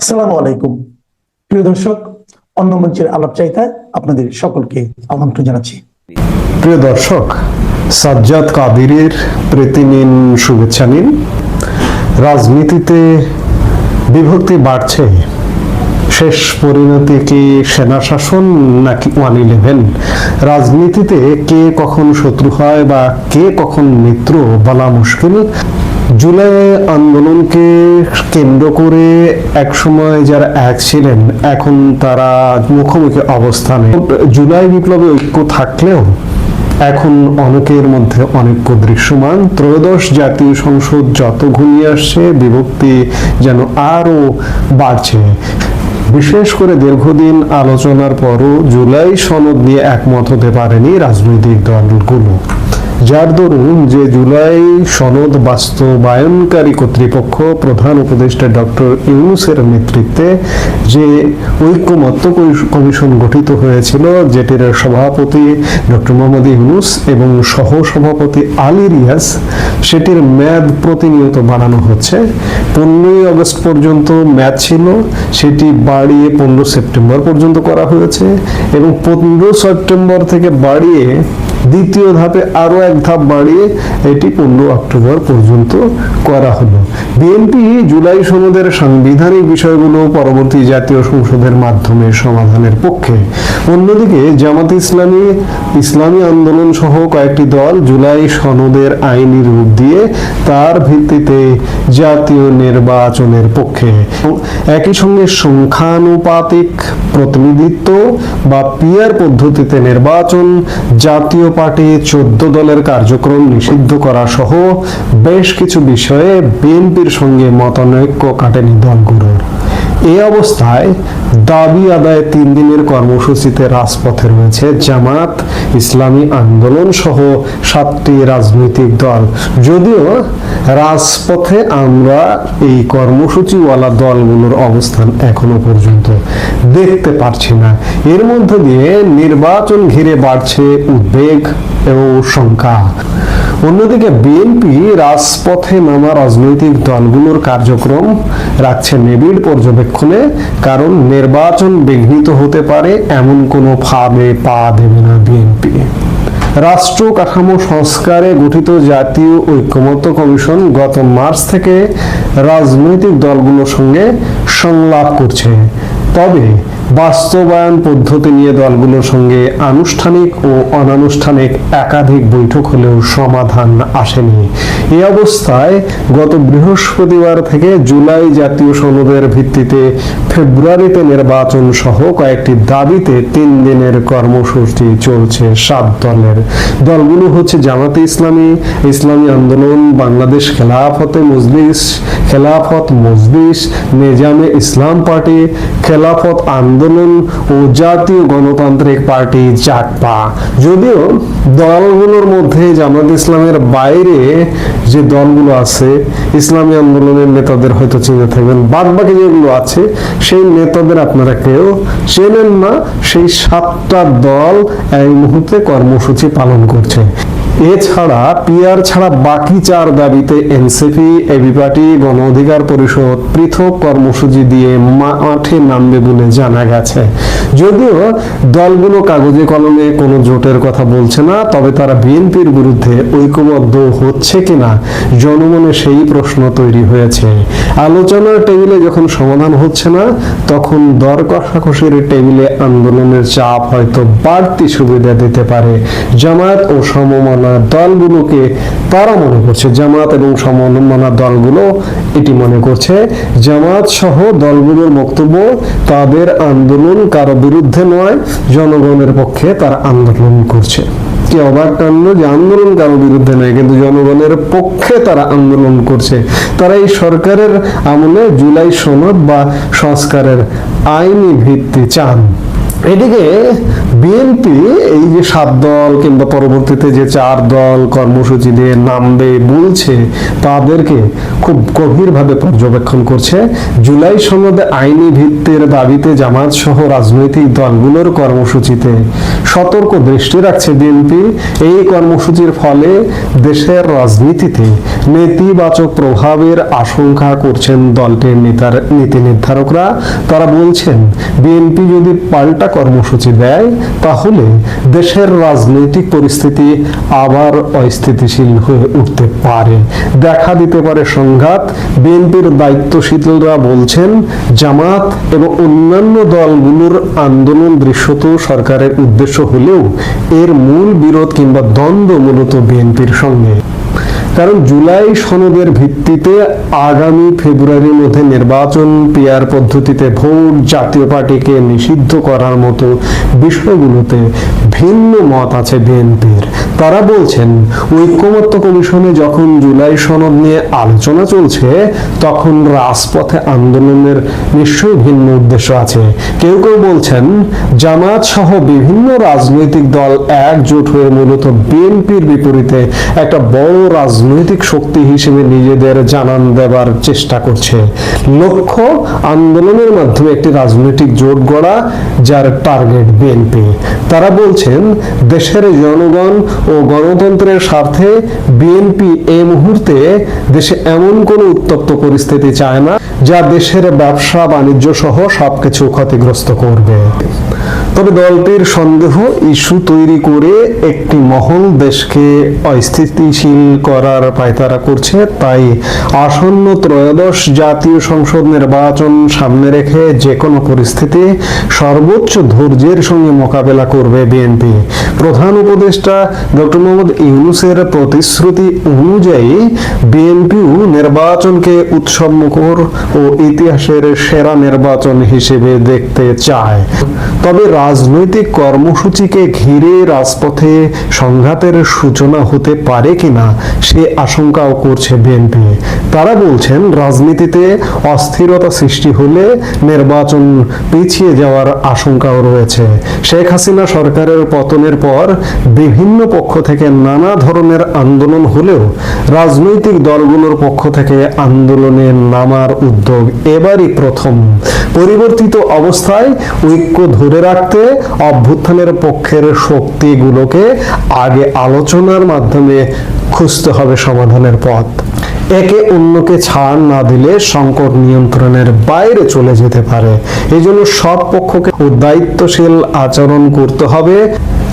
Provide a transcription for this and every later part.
আসসালামু আলাইকুম। প্রিয় দর্শক, অন্য মঞ্চের আলাপ চাইতায় আপনাদের সকলকে আমন্ত্রণ জানাচ্ছি। প্রিয় দর্শক, সাজ্জাদ কাদিরের প্রীতি নিন শুভেচ্ছা নিন। রাজনীতিতে বিভক্তি বাড়ছে। শেষ পরিণতি কি সেনা শাসন নাকি ওয়ান ইলেভেন? রাজনীতিতে কে কখন শত্রু হয় বা কে কখন মিত্র বলা মুশকিল? জুলাই আন্দোলনকে কেন্দ্র করে একসময় যারা এক ছিলেন, এখন তারা মুখোমুখি অবস্থানে। জুলাই বিপ্লবে ঐক্য থাকলেও এখন অনেকের মধ্যে অনেক দৃশ্যমান। ত্রয়োদশ জাতীয় সংসদ যত ঘনিয়ে আসছে, বিভক্তি যেন আরও বাড়ছে। বিশেষ করে দীর্ঘদিন আলোচনার পরও জুলাই সনদ নিয়ে একমত হতে পারেনি রাজনৈতিক দলগুলো। যার দরুন যে জুলাই সনদ বাস্তবায়নকারী কর্তৃপক্ষ প্রধান উপদেষ্টা ডক্টর ইউনুসের নেতৃত্বে যে ঐক্যমত্য কমিশন গঠিত হয়েছিল, যেটির সভাপতি ডক্টর মোহাম্মদ ইউনুস এবং সহ সভাপতি আলী রিয়াজ, সেটির মেয়াদ প্রতিনিয়ত বাড়ানো হচ্ছে। পনেরোই আগস্ট পর্যন্ত মেয়াদ ছিল, সেটি বাড়িয়ে পনেরো সেপ্টেম্বর পর্যন্ত করা হয়েছে এবং পনেরো সেপ্টেম্বর থেকে বাড়িয়ে দ্বিতীয় ধাপে আরও এক ধাপ বাড়িয়ে এটি পনেরো অক্টোবর পর্যন্ত করা হলো। বিএনপি জুলাই সনদের সাংবিধানিক বিষয়গুলো পরবর্তী জাতীয় সংসদের মাধ্যমে সমাধানের পক্ষে। অন্যদিকে জামাত ইসলামী ইসলামী আন্দোলন সহ কয়েকটি দল জুলাই সনদের আইনি রূপ দিয়ে তার ভিত্তিতে জাতীয় নির্বাচনের পক্ষে। একই সঙ্গে সংখ্যানুপাতিক প্রতিনিধিত্ব বা পিয়ার পদ্ধতিতে নির্বাচন, জাতীয় পার্টি চোদ্দ দলের কার্যক্রম নিষিদ্ধ করা সহ বেশ কিছু বিষয়ে বিএনপির সঙ্গে মতানৈক্য কাটেনি দলগুলোর। এই অবস্থায় দাবি আদায় তিন দিনের কর্মসূচিতে রাজপথে রয়েছে জামাত ইসলামী আন্দোলন সহ সাতটি রাজনৈতিক দল। যদিও রাজপথে আমরা এই কর্মসূচিওয়ালা দলগুলোর অবস্থান এখনও পর্যন্ত দেখতে পারছি না। এর মধ্য দিয়ে নির্বাচন ঘিরে বাড়ছে উদ্বেগ এবং শঙ্কা অন্যদিকে বিএনপি রাজপথে নামা রাজনৈতিক দলগুলোর কার্যক্রম রাখছে নিবিড় পর্যবেক্ষণে, কারণ নির্বাচন বিঘ্নিত হতে পারে এমন কোনো ফাবে পা দেবে না বিএনপি রাষ্ট্র কাঠামো সংস্কারে গঠিত জাতীয় ঐক্যমত্য কমিশন গত মার্চ থেকে রাজনৈতিক দলগুলোর সঙ্গে সংলাপ করছে। তবে বাস্তবায়ন পদ্ধতি নিয়ে দলগুলোর সঙ্গে আনুষ্ঠানিক ও অনানুষ্ঠানিক একাধিক বৈঠক হলেও সমাধান আসেনি। এই অবস্থায় গত বৃহস্পতিবার থেকে জুলাই জাতীয় সনদের ভিত্তিতে ফেব্রুয়ারিতে নির্বাচন সহ কয়েকটি দাবিতে তিন দিনের কর্মসূচি চলছে সাত দলের। দলগুলো হচ্ছে জামাতে ইসলামী ইসলামী আন্দোলন, বাংলাদেশ খেলাফতে মজলিস, খেলাফত মজলিস, নিজামে ইসলাম পার্টি, খেলাফত আন্দোলন ও জাতীয় গণতান্ত্রিক পার্টি জাকপা যদিও দলগুলোর মধ্যে জামাত ইসলামের বাইরে যে দলগুলো আছে, ইসলামী আন্দোলনের নেতাদের হয়তো চিনে থাকবেন বাদ বাকি যেগুলো আছে, সেই নেতাদের আপনারা কেউ চেনেন না, সেই সাতটা দল এই মুহূর্তে কর্মসূচি পালন করছে। এছাড়া পিআর ছাড়া বাকি চার দাবিতে এনসিপি, এবি পার্টি, গণ অধিকার পরিষদ পৃথক কর্মসূচি দিয়ে মাঠে নামবে বলে জানা গেছে। যদিও দলগুলো কাগজে কলমে কোনো জোটের কথা বলছে না, তবে তারা বিএনপির বিরুদ্ধে ঐক্যবদ্ধ হচ্ছে কিনা জনমনে সেই প্রশ্ন তৈরি হয়েছে। আলোচনার টেবিলে যখন সমাধান হচ্ছে না, তখন দর কষাকষির টেবিলে আন্দোলনের চাপ হয়তো বাড়তি সুবিধা দিতে পারে। জামায়াত ও সমমনা দলগুলোকে তারা মনে করছে, জামাত এবং সমমনা দলগুলো এটি মনে করছে। জামাত সহ দলগুলোর বক্তব্য, তাদের আন্দোলন কারও বিরুদ্ধে নয়, জনগণের পক্ষে তারা আন্দোলন করছে। কি অবাক কাণ্ড যে আন্দোলন কারও বিরুদ্ধে নয়, কিন্তু জনগণের পক্ষে তারা আন্দোলন করছে। তারা এই সরকারের আমলে জুলাই সনদ বা সংস্কারের আইনি ভিত্তি চান। এদিকে বিএনপি এই যে সাত দল কিংবা পরবর্তীতে যে চার দল কর্মসূচি দিয়ে নামবে বলছে, তাদেরকে খুব গভীরভাবে পর্যবেক্ষণ করছে। জুলাই সনদে আইনি ভিত্তির দাবিতে জামাত সহ রাজনৈতিক দলগুলোর কর্মসূচিতে সতর্ক দৃষ্টি রাখছে বিএনপি। এই কর্মসূচির ফলে দেশের রাজনীতিতে নেতিবাচক প্রভাবের আশঙ্কা করছেন দলটির নেতার নীতি নির্ধারকরা। তারা বলছেন, বিএনপি যদি পাল্টা কর্মসূচি দেয় তাহলে দেশের রাজনৈতিক পরিস্থিতি আবার অস্থিতিশীল হয়ে উঠতে পারে। দেখা দিতে পারে সংঘাত। বিএনপির দায়িত্বশীলরা বলছেন, জামাত এবং অন্যান্য দলগুলোর আন্দোলন দৃশ্যত সরকারের উদ্দেশ্য হলেও এর মূল বিরোধ কিংবা দ্বন্দ্ব মূলত বিএনপির সঙ্গে। কারণ জুলাই সনদের ভিত্তিতে আগামী ফেব্রুয়ারির মধ্যে নির্বাচন পিয়ার পদ্ধতিতে ভোট জাতীয় পার্টিকে নিষিদ্ধ করার মতো বিষয়গুলোতে ভিন্ন মত আছে বিএনপির। তারা বলছেন, ঐক্যমত্য কমিশনে যখন জুলাই সনদ নিয়ে আলোচনা চলছে, তখন রাজপথে আন্দোলনের নিশ্চয়ই ভিন্ন উদ্দেশ্য আছে। কেউ কেউ বলছেন জামাত সহ বিভিন্ন রাজনৈতিক দল একজোট হয়ে মূলত বিএনপির বিপরীতে একটা বড় রাজনৈতিক শক্তি হিসেবে নিজেদের জানান দেবার চেষ্টা করছে। লক্ষ্য, আন্দোলনের মাধ্যমে একটি রাজনৈতিক জোট গড়া, যার টার্গেট বিএনপি। তারা বলছেন, দেশের জনগণ ও গণতন্ত্রের স্বার্থে বিএনপি এই মুহূর্তে দেশে এমন কোনো উত্তপ্ত পরিস্থিতি চায় না, যা দেশের ব্যবসা বাণিজ্য সহ সবকিছু ক্ষতিগ্রস্ত করবে। তবে দলটির সন্দেহ ইস্যু তৈরি করে একটি মহল দেশকে অস্থিতিশীল করার পায়তারা করছে। তাই আসন্ন ত্রয়োদশ জাতীয় সংসদ নির্বাচন সামনে রেখে যে কোনো পরিস্থিতি সর্বোচ্চ ধৈর্যের সঙ্গে মোকাবেলা করবে বিএনপি। প্রধান উপদেষ্টা ডক্টর মোহাম্মদ ইউনুসের প্রতিশ্রুতি অনুযায়ী বিএনপিও নির্বাচনকে উৎসবমুখর ও ইতিহাসের সেরা নির্বাচন হিসেবে দেখতে চায়। তবে রাজনৈতিক কর্মসূচিকে ঘিরে রাজপথে সংঘাতের সূচনা হতে পারে কিনা সে আশঙ্কাও করছে বিএনপি। তারা বলছেন, রাজনীতিতে অস্থিরতা সৃষ্টি হলে নির্বাচন পিছিয়ে যাওয়ার আশঙ্কাও রয়েছে। শেখ হাসিনা সরকারের পতনের পর বিভিন্ন পক্ষ থেকে নানা ধরনের আন্দোলন হলেও রাজনৈতিক দলগুলোর পক্ষ থেকে আন্দোলনে নামার উদ্যোগ এবারই প্রথম। পরিবর্তিত অবস্থায় ঐক্য ধরে রাখতে অভ্যুত্থানের পক্ষের শক্তিগুলোকে আগে আলোচনার মাধ্যমে খুঁজতে হবে সমাধানের পথ। একে অন্যকে ছাড় না দিলে সংকট নিয়ন্ত্রণের বাইরে চলে যেতে পারে। এই জন্য সব পক্ষকে দায়িত্বশীল আচরণ করতে হবে।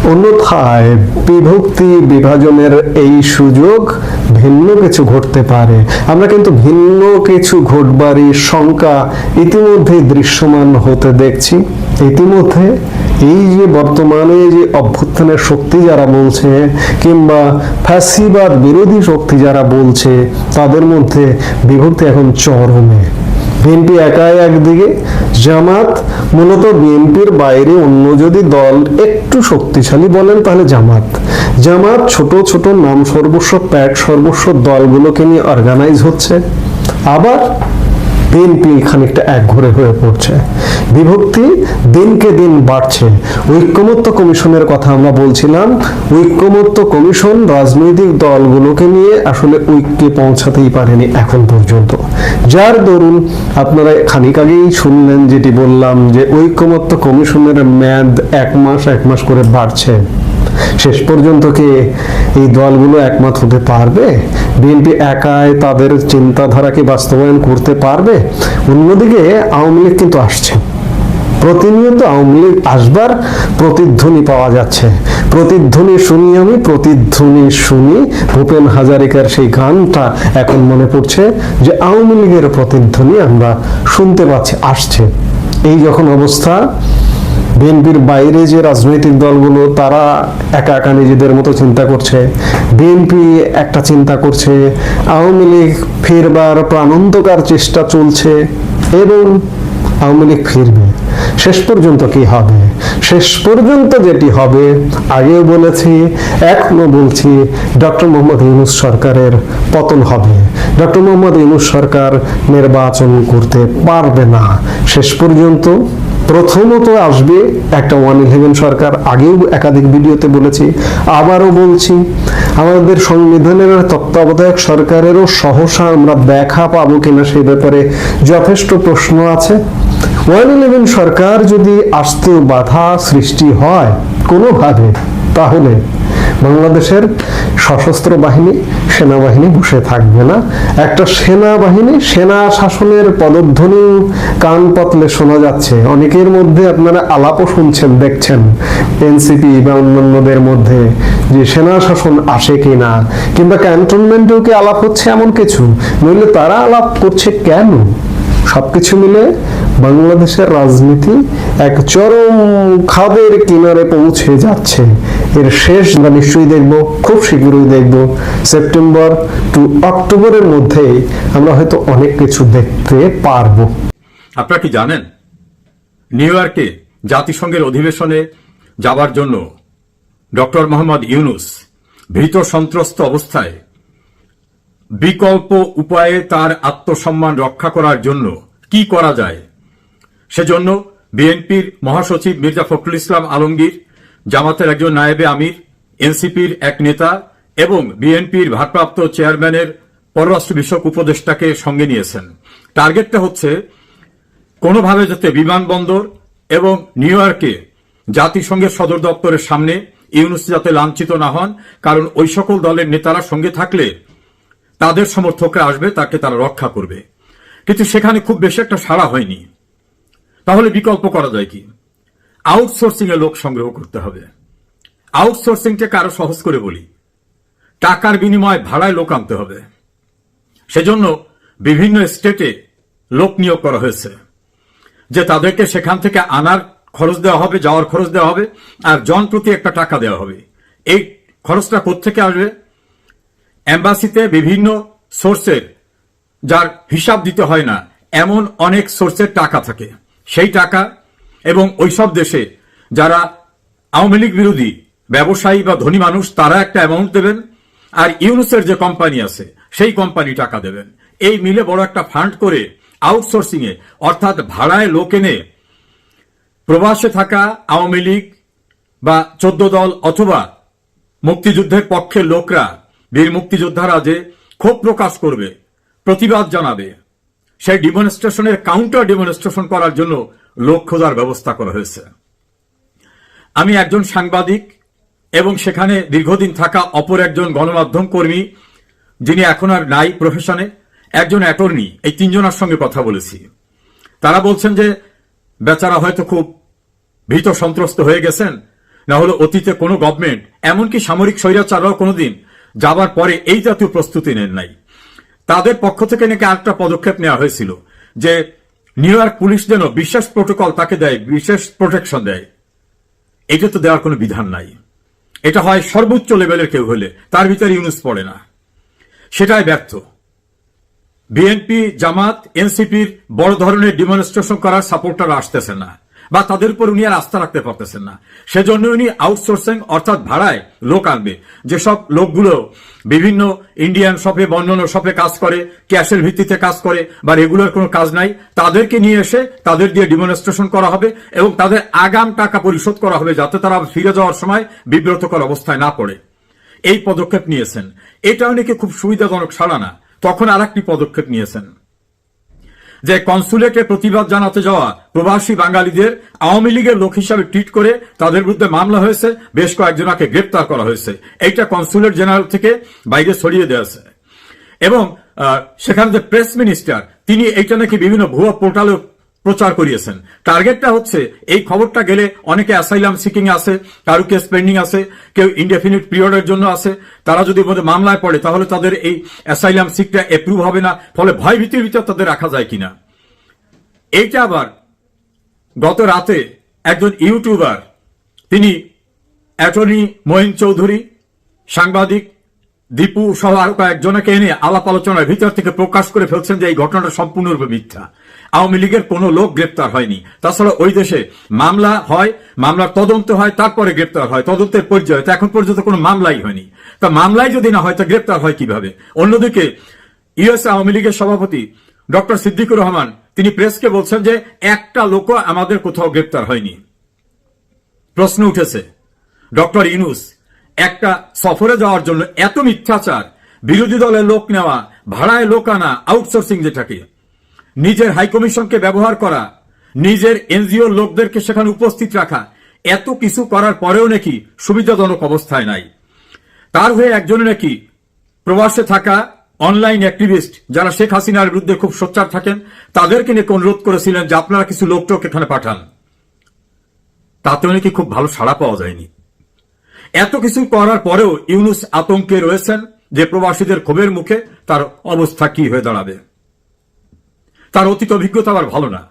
অন্যথায় বিভক্তি বিভাজনের এই সুযোগ ভিন্ন কিছু ঘটতে পারে। আমরা কিন্তু ভিন্ন কিছু ঘটবারই শঙ্কা ইতিমধ্যে দৃশ্যমান হতে দেখছি। ইতিমধ্যে এই যে বর্তমানে যে অভ্যুত্থানের শক্তি যারা বলছে, কিংবা ফ্যাসিবাদ বিরোধী শক্তি যারা বলছে, তাদের মধ্যে বিভক্তি এখন চরমে। বিএনপি একাই একদিকে, জামাত মূলত বিএনপির বাইরে অন্য যদি দল একটু শক্তিশালী বলেন তাহলে জামাত। জামাত ছোট ছোট নাম সর্বস্ব, প্যাট সর্বস্ব দলগুলোকে নিয়ে অর্গানাইজ হচ্ছে। আবার বিএনপি খানিকটা একঘরে হয়ে পড়ছে। বিভক্তি দিনকে দিন বাড়ছে। ঐক্যমত্য কমিশনের কথা আমরা বলছিলাম। ঐক্যমত্য কমিশন রাজনৈতিক দলগুলোকে নিয়ে আসলে ঐক্যে পৌঁছাতেই পারেনি এখন পর্যন্ত। যার দরুন আপনারা খানিক আগেই শুনলেন যেটি বললাম যে ঐক্যমত্য কমিশনের মেয়াদ এক মাস এক মাস করে বাড়ছে। শেষ পর্যন্ত কি এই দলগুলো একমত হতে পারবে? বিএনপি একাই তাদের চিন্তাধারাকে বাস্তবায়ন করতে পারবে? অন্যদিকে আওয়ামী লীগ কিন্তু আসছে। প্রতিনিয়ত আওয়ামী লীগ আসবার প্রতিধ্বনি পাওয়া যাচ্ছে। প্রতিধ্বনি শুনি আমি, প্রতিধ্বনি শুনি ভূপেন হাজারিকার সেই গানটা এখন মনে পড়ছে যে আওয়ামী লীগের প্রতিধ্বনি আমরা শুনতে পাচ্ছি, আসছে। এই যখন অবস্থা বিএনপির বাইরে যে রাজনৈতিক দলগুলো, তারা একা একা নিজেদের মতো চিন্তা করছে। বিএনপি একটা চিন্তা করছে, আওয়ামী লীগ ফিরবার প্রাণন্তকার চেষ্টা চলছে এবং আওয়ামী লীগ ফিরবে। শেষ পর্যন্ত কি হবে? শেষ পর্যন্ত যেটি হবে, আগেও বলেছি, এখনও বলছি, ডক্টর মোহাম্মদ ইউনুস সরকারের পতন হবে। ডক্টর মোহাম্মদ ইউনুস সরকার নির্বাচন করতে পারবে না। শেষ পর্যন্ত প্রথমত আসবে একটা ওয়ান ইলেভেন সরকার, আগেও একাধিক ভিডিওতে বলেছি, আবারও বলছি, আমাদের সংবিধানের তত্ত্বাবধায়ক সরকারেরও সহসা আমরা দেখা পাবো কিনা সে ব্যাপারে যথেষ্ট প্রশ্ন আছে। ওয়ান ইলেভেন সরকার যদি আসতে বাধা সৃষ্টি হয় কোনোভাবে, তাহলে বাংলাদেশের সশস্ত্র বাহিনী, সেনাবাহিনী বসে থাকবে না। একটা সেনাবাহিনী, সেনা শাসনের পদধ্বনি কান পাতলে শোনা যাচ্ছে। অনেকের মধ্যে আপনারা আলাপও শুনছেন, দেখছেন এনসিপি বা অন্যান্যদের মধ্যে যে সেনা শাসন আসে কিনা, কিংবা ক্যান্টনমেন্টেও কি আলাপ হচ্ছে এমন কিছু? নইলে তারা আলাপ করছে কেন? সবকিছু মিলে বাংলাদেশের রাজনীতি এক চরম খাদের কিনারে পৌঁছে যাচ্ছে। এর শেষ আমরা নিশ্চয়ই দেখব, খুব শীঘ্রই দেখব। সেপ্টেম্বর টু অক্টোবরের মধ্যে আমরা হয়তো অনেক কিছু দেখতে পারব। আপনারা কি জানেন? নিউ ইয়র্কে জাতিসংঘের অধিবেশনে যাবার জন্য ডক্টর মোহাম্মদ ইউনুস ভীত সন্ত্রস্ত অবস্থায় বিকল্প উপায়ে তার আত্মসম্মান রক্ষা করার জন্য কি করা যায়? সেজন্য বিএনপির মহাসচিব মির্জা ফখরুল ইসলাম আলমগীর, জামাতের একজন নায়েবে আমির, এনসিপির এক নেতা এবং বিএনপির ভারপ্রাপ্ত চেয়ারম্যানের পররাষ্ট্র বিষয়ক উপদেষ্টাকে সঙ্গে নিয়েছেন। টার্গেটটা হচ্ছে কোনোভাবে যাতে বিমানবন্দর এবং নিউ ইয়র্কে জাতিসংঘের সদর দপ্তরের সামনে ইউনুস যাতে লাঞ্ছিত না হন, কারণ ওই সকল দলের নেতারা সঙ্গে থাকলে তাদের সমর্থকরা আসবে, তাকে তারা রক্ষা করবে। কিন্তু সেখানে খুব বেশি একটা সাড়া হয়নি। তাহলে বিকল্প করা যায় কি? আউটসোর্সিং এ লোক সংগ্রহ করতে হবে। আউটসোর্সিংটাকে আরও সহজ করে বলি। টাকার বিনিময়ে ভাড়ায় লোক আনতে হবে। সেজন্য বিভিন্ন স্টেটে লোক নিয়োগ করা হয়েছে, যে তাদেরকে সেখান থেকে আনার খরচ দেওয়া হবে, যাওয়ার খরচ দেওয়া হবে, আর জন প্রতি একটা টাকা দেওয়া হবে। এই খরচটা কোত্থেকে আসবে? এম্বাসিতে বিভিন্ন সোর্সের যার হিসাব দিতে হয় না, এমন অনেক সোর্সের টাকা থাকে। সেই টাকা এবং ওইসব দেশে যারা আওয়ামী লীগ বিরোধী, ব্যবসায়ী বা ধনী মানুষ, তারা একটা অ্যামাউন্ট দেবেন আর ইউনুসের যে কোম্পানি আছে, সেই কোম্পানি টাকা দেবেন। এই মিলে বড় একটা ফান্ড করে আউটসোর্সিং এ অর্থাৎ ভাড়ায় লোক এনে প্রবাসে থাকা আওয়ামী লীগ বা চোদ্দ দল অথবা মুক্তিযুদ্ধের পক্ষের লোকরা, বীর মুক্তিযোদ্ধারা যে ক্ষোভ প্রকাশ করবে, প্রতিবাদ জানাবে সেই ডিমনস্ট্রেশনের কাউন্টার ডিমনস্ট্রেশন করার জন্য লোক খোঁজার ব্যবস্থা করা হয়েছে। আমি একজন সাংবাদিক এবং সেখানে দীর্ঘদিন থাকা অপর একজন গণমাধ্যম কর্মী, যিনি এখন আর নাই প্রফেশনে একজন অ্যাটর্নি এই তিনজনের সঙ্গে কথা বলেছি। তারা বলছেন যে, বেচারা হয়তো খুব ভীত সন্ত্রস্ত হয়ে গেছেন, না হলে অতীতে কোনো গভর্নমেন্ট এমনকি সামরিক স্বৈরাচাররাও কোনোদিন যাবার পরে এই জাতীয় প্রস্তুতি নেন নাই। তাদের পক্ষ থেকে নাকি আরেকটা পদক্ষেপ নেওয়া হয়েছিল যে নিউ ইয়র্ক পুলিশ যেন বিশেষ প্রোটোকল তাকে দেয়, বিশেষ প্রোটেকশন দেয়। এটা তো দেওয়ার কোনো বিধান নাই। এটা হয় সর্বোচ্চ লেভেলের কেউ হলে, তার ভিতরে ইউনুস পড়ে না। সেটাই ব্যর্থ। বিএনপি, জামাত, এনসিপির বড় ধরনের ডিমনস্ট্রেশন করার সাপোর্টার আসতেছে না। বা তাদের উপর উনি আর আস্থা রাখতে পারতেছেন না। সেজন্য উনি আউটসোর্সিং অর্থাৎ ভাড়ায় লোক আনবে। যেসব লোকগুলো বিভিন্ন ইন্ডিয়ান শপে বন্ধন শপে কাজ করে ক্যাশের ভিত্তিতে কাজ করে বা রেগুলার কোনো কাজ নাই, তাদেরকে নিয়ে এসে তাদের দিয়ে ডিমনস্ট্রেশন করা হবে এবং তাদের আগাম টাকা পরিশোধ করা হবে যাতে তারা ফিরে যাওয়ার সময় বিব্রতকর অবস্থায় না পড়ে। এই পদক্ষেপ নিয়েছেন। এটা অনেকে খুব সুবিধাজনক সাড়া না। তখন আর একটি পদক্ষেপ নিয়েছেন। যে কনসুলেটে প্রতিবাদ জানাতে যাওয়া প্রবাসী বাঙালিদের আওয়ামী লীগের লোক হিসাবে ট্রিট করে তাদের বিরুদ্ধে মামলা হয়েছে, বেশ কয়েকজনকে গ্রেপ্তার করা হয়েছে। এইটা কনসুলেট জেনারেল থেকে বাইরে ছড়িয়ে দেওয়া এবং সেখানে যে প্রেস মিনিস্টার, তিনি এইটা নাকি বিভিন্ন ভুয়া পোর্টালে প্রচার করিয়েছেন। টার্গেটটা হচ্ছে, এই খবরটা গেলে অনেকে অ্যাসাইলাম সিকিং আছে, কারও কেস পেন্ডিং আছে, কেউ ইনডেফিনিট পিরিয়ডের জন্য আছে, তারা যদি মামলায় পড়ে, তাহলে তাদের এই অ্যাসাইলাম সিকটা অ্যাপ্রুভ হবে না, ফলে ভয় ভীতির ভিতর তাদের রাখা যায় কিনা। এইটা আবার গত রাতে একজন ইউটিউবার, তিনি অ্যাটর্নি মহিন চৌধুরী, সাংবাদিক, দীপু সহ আরও কয়েকজনকে এনে আলাপ আলোচনার ভিতর থেকে প্রকাশ করে ফেলছেন যে এই ঘটনাটা সম্পূর্ণরূপে মিথ্যা। আওয়ামী লীগের কোনো লোক গ্রেপ্তার হয়নি। তাছাড়া ওই দেশে মামলা হয়, মামলার তদন্ত হয়, তারপরে গ্রেপ্তার হয়। তদন্তের পর্যায়ে এখন পর্যন্ত কোনো মামলাই হয়নি। তা মামলাই যদি না হয়, তা গ্রেপ্তার হয় কীভাবে? অন্যদিকে ইউএস আওয়ামী লীগের সভাপতি ডক্টর সিদ্দিকুর রহমান, তিনি প্রেসকে বলছেন যে একটা লোক আমাদের কোথাও গ্রেপ্তার হয়নি। প্রশ্ন উঠেছে ডক্টর ইনুস একটা সফরে যাওয়ার জন্য এত মিথ্যাচার, বিরোধী দলের লোক নেওয়া, ভাড়ায় লোক আনা, আউটসোর্সিং যেটাকে নিজের হাইকমিশনকে ব্যবহার করা, নিজের এনজিও লোকদেরকে সেখানে উপস্থিত রাখা, এত কিছু করার পরেও নাকি সুবিধাজনক অবস্থায় নাই। তার হয়ে একজনে নাকি প্রবাসে থাকা অনলাইন অ্যাক্টিভিস্ট যারা শেখ হাসিনার বিরুদ্ধে খুব সোচ্চার থাকেন, তাদেরকে নিয়ে অনুরোধ করেছিলেন যে আপনারা কিছু লোকটোক এখানে পাঠান। তাতেও নাকি খুব ভালো সাড়া পাওয়া যায়নি। এত কিছু করার পরেও ইউনুস আতঙ্কে রয়েছেন যে প্রবাসীদের ক্ষোভের মুখে তার অবস্থা কি হয়ে দাঁড়াবে। তার অতীত অভিজ্ঞতা আবার ভালো না।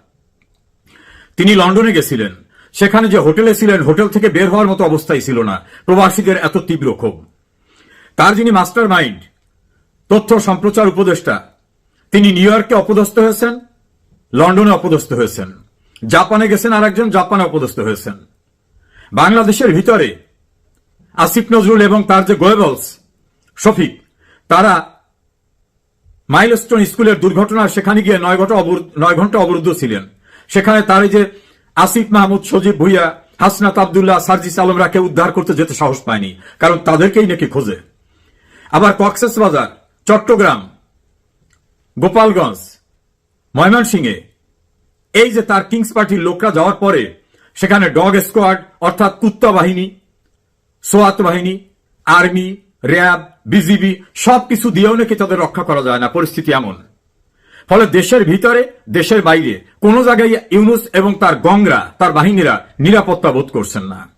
তিনি লন্ডনে গেছিলেন। সেখানে যে হোটেলে ছিলেন, হোটেল থেকে বের হওয়ার মতো অবস্থাই ছিল না। প্রবাসীদের এত তীব্র ক্ষোভ। তার যিনি মাস্টার মাইন্ড, তথ্য সম্প্রচার উপদেষ্টা, তিনি নিউ ইয়র্কে অপদস্থ হয়েছেন, লন্ডনে অপদস্থ হয়েছেন। জাপানে গেছেন আর একজন জাপানে অপদস্থ হয়েছেন। বাংলাদেশের ভিতরে আসিফ নজরুল এবং তার যে গোয়েবলস, শফিক, তারা মাইলস্টোন স্কুলের দুর্ঘটনার সেখানে গিয়ে নয় অবরুদ্ধ নয় ঘণ্টা অবরুদ্ধ ছিলেন। সেখানে তার যে আসিফ মাহমুদ, সজীব ভুইয়া, হাসনাত আবদুল্লাহ, সার্জিস আলমরা কেউ উদ্ধার করতে যেতে সাহস পায়নি, কারণ তাদেরকেই নাকি খোঁজে। আবার কক্সেস বাজার, চট্টগ্রাম, গোপালগঞ্জ, ময়মনসিংহে, এই যে তার কিংস পার্টির লোকরা যাওয়ার পরে সেখানে ডগ স্কোয়াড, অর্থাৎ কুত্তা বাহিনী, সোয়াত বাহিনী, আর্মি র্যাব, বিজিবি, সবকিছু দিয়েও নাকি তাদের রক্ষা করা যায় না। পরিস্থিতি এমন। ফলে দেশের ভিতরে, দেশের বাইরে, কোন জায়গায় ইউনুস এবং তার গংরা তার বাহিনীরা নিরাপত্তা বোধ করছেন না।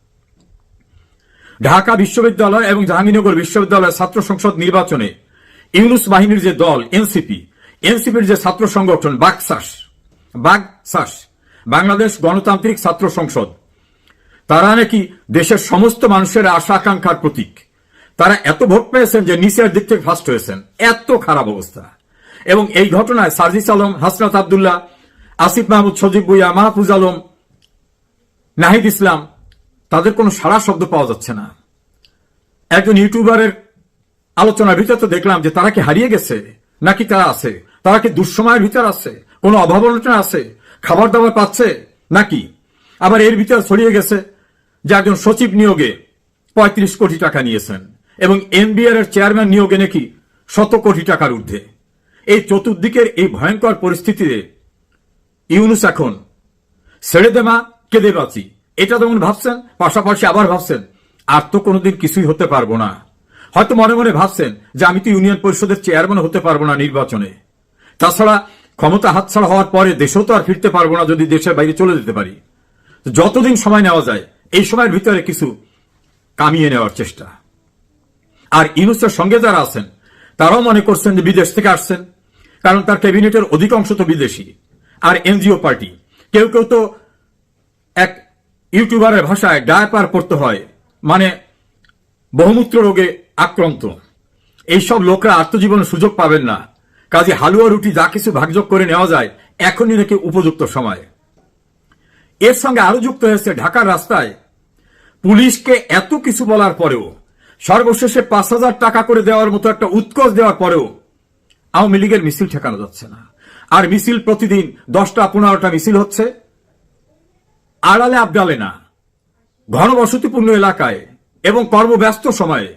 ঢাকা বিশ্ববিদ্যালয় এবং জাহাঙ্গীরনগর বিশ্ববিদ্যালয়ের ছাত্র সংসদ নির্বাচনে ইউনুস বাহিনীর যে দল, এনসিপি, এনসিপির যে ছাত্র সংগঠন বাকসাস বাকসাস বাংলাদেশ গণতান্ত্রিক ছাত্র সংসদ, তারা নাকি দেশের সমস্ত মানুষের আশা আকাঙ্ক্ষার প্রতীক। তারা এত ভোট পেয়েছেন যে নিচের দিক থেকে ফার্স্ট হয়েছেন। এত খারাপ অবস্থা। এবং এই ঘটনায় সার্জিস আলম, হাসনাত আবদুল্লাহ, আসিফ মাহমুদ, সজিব বুইয়া মাহফুজ আলম, নাহিদ ইসলাম, তাদের কোনো সারা শব্দ পাওয়া যাচ্ছে না। একজন ইউটিউবারের আলোচনার ভিতরে তো দেখলাম যে তারা কি হারিয়ে গেছে, নাকি তারা আছে? তারা কি দুঃসময়ের ভিতর আছে? কোনো অভাবনটা আছে? খাবার দাবার পাচ্ছে? নাকি? আবার এর ভিতর ছড়িয়ে গেছে যে একজন সচিব নিয়োগে পঁয়ত্রিশ কোটি টাকা নিয়েছেন। এবং এনবিআর এর চেয়ারম্যান নিয়োগে নাকি শত কোটি টাকার ঊর্ধ্বে। এই চতুর্দিকের এই ভয়ঙ্কর পরিস্থিতিতে ইউনুস এখন ছেড়ে দেমা কেঁদে বাঁচি। এটা যেমন ভাবছেন, পাশাপাশি আবার ভাবছেন, আর তো কোনোদিন কিছুই হতে পারব না। হয়তো মনে মনে ভাবছেন যে আমি তো ইউনিয়ন পরিষদের চেয়ারম্যান হতে পারব না নির্বাচনে। তাছাড়া ক্ষমতা হাতছাড়া হওয়ার পরে দেশেও তো আর ফিরতে পারব না যদি দেশের বাইরে চলে যেতে পারি। যতদিন সময় নেওয়া যায়, এই সময়ের ভিতরে কিছু কামিয়ে নেওয়ার চেষ্টা। আর ইউনুসের সঙ্গে যারা আছেন, তারাও মনে করছেন যে বিদেশ থেকে আসছেন, কারণ তার ক্যাবিনেটের অধিকাংশ তো বিদেশি আর এনজিও পার্টি। কেউ কেউ তো এক ইউটিউবারের ভাষায় ডায়পার পড়তে হয় মানে বহুমূত্র রোগে আক্রান্ত। এইসব লোকরা আত্মজীবনের সুযোগ পাবেন না। কাজে হালুয়া রুটি যা কিছু ভাগযোগ করে নেওয়া যায়, এখনই নাকি উপযুক্ত সময়। এর সঙ্গে আরও যুক্ত হয়েছে ঢাকার রাস্তায়। পুলিশকে এত কিছু বলার পরেও সর্বশেষে পাঁচ হাজার টাকা করে দেওয়ার মতো একটা উৎকোচ দেওয়ার পরেও আওয়ামী লীগের মিছিল ঠেকানো যাচ্ছে না। আর মিছিল প্রতিদিন দশটা পনেরোটা মিছিল হচ্ছে। আড়ালে আবডালে না। ঘনবসতিপূর্ণ এলাকায় এবং কর্মব্যস্ত সময়ে।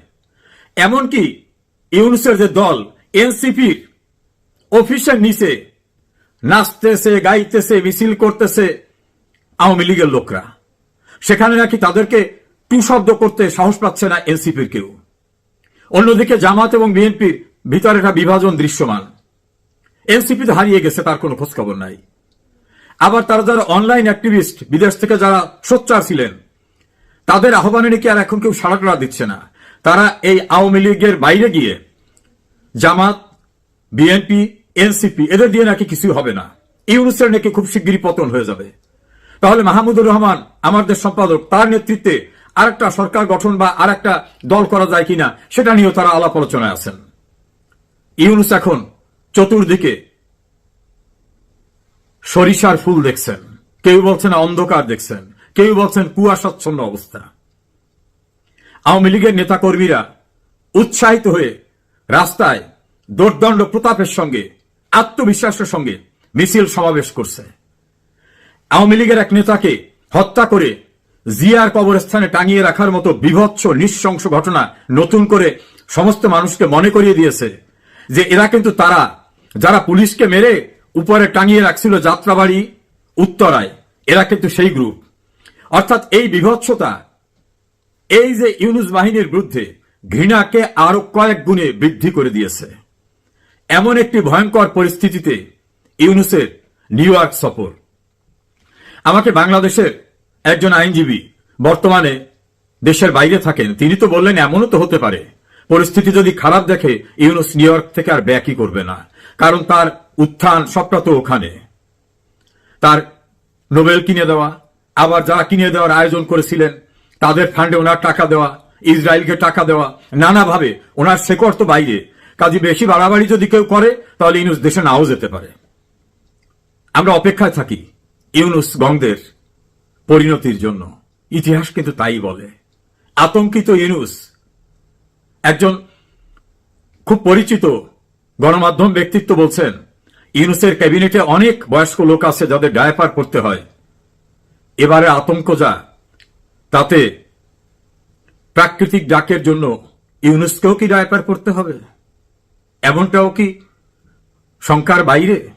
এমনকি ইউনুসের যে দল, এনসিপির অফিসের নিচে নাচতেছে, গাইতেছে, মিছিল করতেছে আওয়ামী লীগের লোকরা। সেখানে নাকি তাদেরকে টু শব্দ করতে সাহস পাচ্ছে না এনসিপির কেউ। অন্যদিকে জামাত এবং বিএনপির ভিতরে একটা বিভাজন দৃশ্যমান। এনসিপি তো হারিয়ে গেছে, তার কোনো খোঁজখবর নাই। আবার তারা যারা অনলাইন অ্যাক্টিভিস্ট, বিদেশ থেকে যারা সোচ্চার ছিলেন, তাদের আহ্বানে নাকি আর এখন কেউ সাড়া দিচ্ছে না। তারা এই আওয়ামী লীগের বাইরে গিয়ে জামাত, বিএনপি এনসিপি এদের দিয়ে নাকি কিছুই হবে না। ইউনুসের নাকি খুব শিগগিরই পতন হয়ে যাবে। তাহলে মাহমুদুর রহমান, আমাদের সম্পাদক, তার নেতৃত্বে আরেকটা সরকার গঠন বা আরেকটা দল করা যায় কিনা, সেটা নিয়েও তারা আলাপ আলোচনায় আছেন। ইউনুস এখন চতুর্দিকে সরিষার ফুল দেখছেন। কেউ বলছেন অন্ধকার দেখছেন। কেউ বলছেন কুয়াশাচ্ছন্ন অবস্থা। আওয়ামী লীগের নেতাকর্মীরা উৎসাহিত হয়ে রাস্তায় দোর্দণ্ড প্রতাপের সঙ্গে, আত্মবিশ্বাসের সঙ্গে মিছিল সমাবেশ করছে। আওয়ামী লীগের এক নেতাকে হত্যা করে জিয়ার কবরস্থানে টাঙিয়ে রাখার মতো বিভৎস, নিঃশংস ঘটনা নতুন করে সমস্ত মানুষকে মনে করিয়ে দিয়েছে যে এরা কিন্তু তারা। যারা পুলিশকে মেরে উপরে টাঙিয়ে রাখছিল যাত্রাবাড়ি উত্তরায়, এরা কিন্তু সেই গ্রুপ। অর্থাৎ এই বিভৎসতা, এই যে ইউনুস বাহিনীর বিরুদ্ধে ঘৃণাকে আরও কয়েক গুণে বৃদ্ধি করে দিয়েছে। এমন একটি ভয়ঙ্কর পরিস্থিতিতে ইউনুসের নিউ ইয়র্ক সফর। আমাকে বাংলাদেশের একজন আইনজীবী বর্তমানে দেশের বাইরে থাকেন, তিনি তো বললেন এমনও তো হতে পারে। পরিস্থিতি যদি খারাপ দেখে, ইউনুস নিউ ইয়র্ক থেকে আর ব্যাকই করবে না। কারণ তার উত্থান সবটা তো ওখানে। তার নোবেল কিনে দেওয়া, আবার যারা কিনে দেওয়ার আয়োজন করেছিলেন, তাদের ফান্ডে ওনার টাকা দেওয়া, ইসরায়েলকে টাকা দেওয়া, নানাভাবে ওনার শেকড় তো বাইরে। কাজে বেশি বাড়াবাড়ি যদি কেউ করে, তাহলে ইউনুস দেশে নাও যেতে পারে। আমরা অপেক্ষায় থাকি, ইউনুস গংদের পরিণতির জন্য। ইতিহাস কিন্তু তাই বলে। আতঙ্কিত ইউনুস, একজন খুব পরিচিত গণমাধ্যম ব্যক্তিত্ব বলছেন, ইউনুসের ক্যাবিনেটে অনেক বয়স্ক লোক আছে যাদের ডায়াপার পড়তে হয়। এবারে আতঙ্ক যা, তাতে প্রাকৃতিক ডাকের জন্য ইউনুসকেও কি ডায়াপার পড়তে হবে? এমনটাও কি শঙ্কার বাইরে?